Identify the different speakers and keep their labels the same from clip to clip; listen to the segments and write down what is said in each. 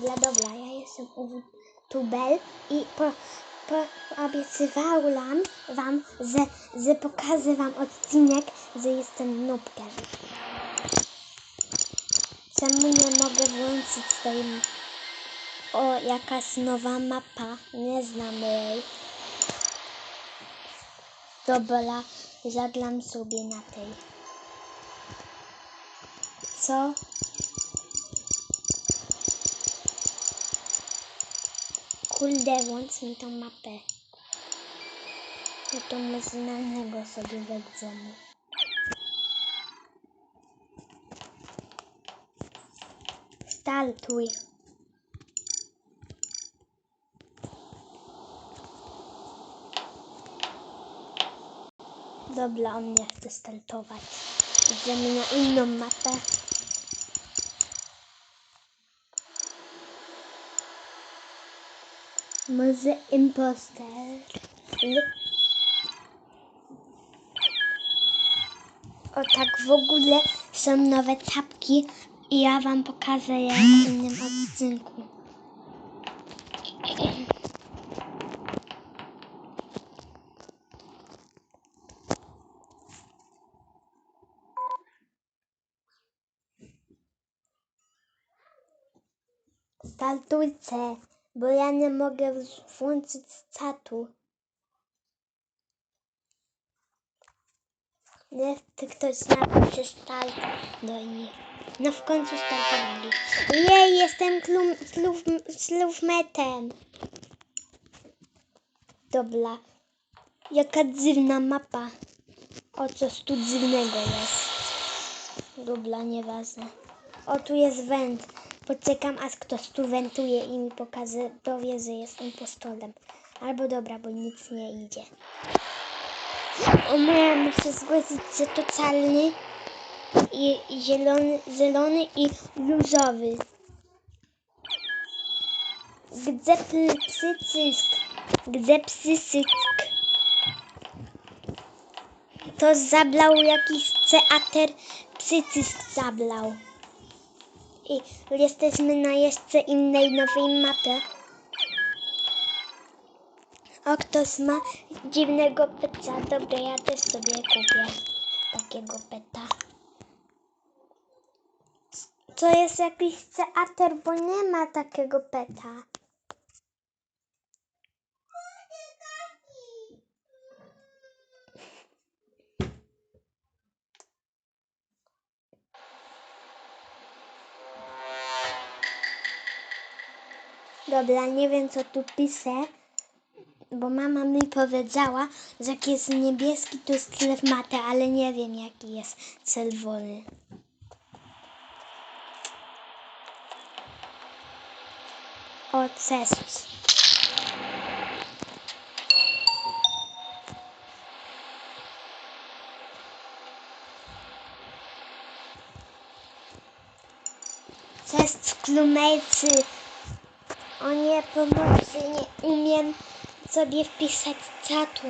Speaker 1: Dobra, dobra, ja jestem u Tubel i po, po, obiecywałam wam, że, że pokażę wam odcinek, że jestem nubkiem. Czemu nie mogę włączyć tej... O, jakaś nowa mapa. Nie znam jej. Dobra, zagram sobie na tej. Co? Kurde, włącz mi tą mapę. No to my znanego sobie wejdziemy. Startuj. Dobra, on nie chce startować. Idziemy na inną mapę. Może imposter. O tak w ogóle są nowe czapki i ja wam pokażę je w innym odcinku. Startujcie, bo ja nie mogę włączyć czatu. Niech ty ktoś napisze start do nich. No w końcu startowali. Jej, jestem slówmetem. Dobra. Jaka dziwna mapa. O, coś tu dziwnego jest. Dobra, nieważne. O, tu jest węd. Poczekam, aż ktoś tu wentuje i mi pokaże, powie, że jest impostorem. Albo dobra, bo nic nie idzie. O nie, muszę zgłosić, że to i i zielony, zielony i różowy. Gdzie p- przycisk? Gdzie przycisk? To zablał jakiś teatr, przycisk zablał. I jesteśmy na jeszcze innej nowej mapie. O, ktoś ma dziwnego peta. Dobra, ja też sobie kupię takiego peta. To jest jakiś teatr, bo nie ma takiego peta. Dobra, nie wiem co tu piszę, bo mama mi powiedziała, że jak jest niebieski, to jest chleb mate, ale nie wiem jaki jest czerwony. O, cześć. Cześć, klumejcy. O nie, pomocy, nie umiem sobie wpisać czatu.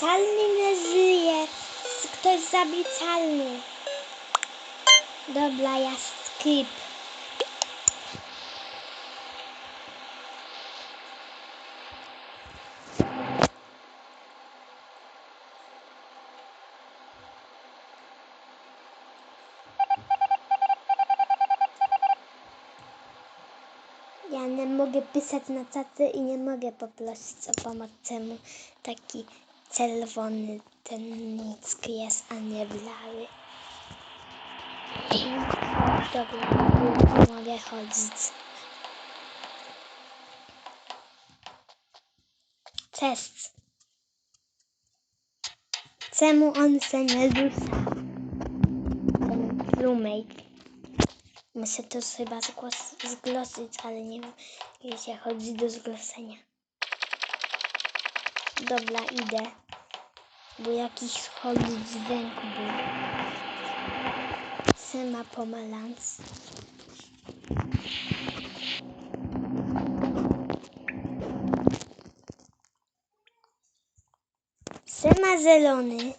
Speaker 1: Calny nie żyje. Ktoś zabił calny. Dobra, ja skip. Ja nie mogę pisać na czaty i nie mogę poprosić o pomoc czemu taki czerwony ten nick jest, a nie biały. Dobra, mogę chodzić. Cześć. Czemu on się nie rusza? Ten crewmate. Muszę to chyba zgłos, zgłosić, ale nie wiem, jeśli chodzi do zgłoszenia. Dobra, idę. Bo jakiś chodzi dźwięk był. Sema pomarańcz. Sema zielony.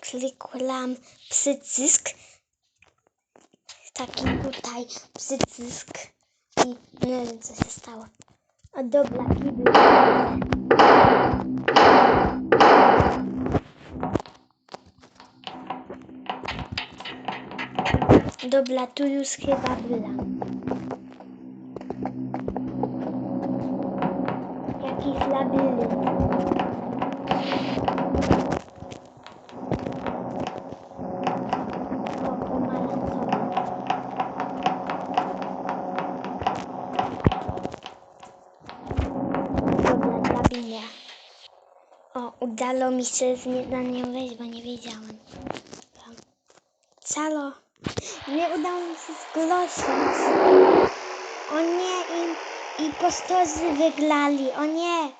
Speaker 1: Klikłam przycisk taki tutaj przycisk i nie wiem co się stało. A dobra, kibel. Dobra, tu już chyba była. Jakiś labirynt. O, pomarańczowy. Dobra, drabina. O, udało mi się z nie, na nią wejść, bo nie wiedziałem. Calo. Nie udało mi się zgłosić. O nie, i, i postorzy wygrali. O nie.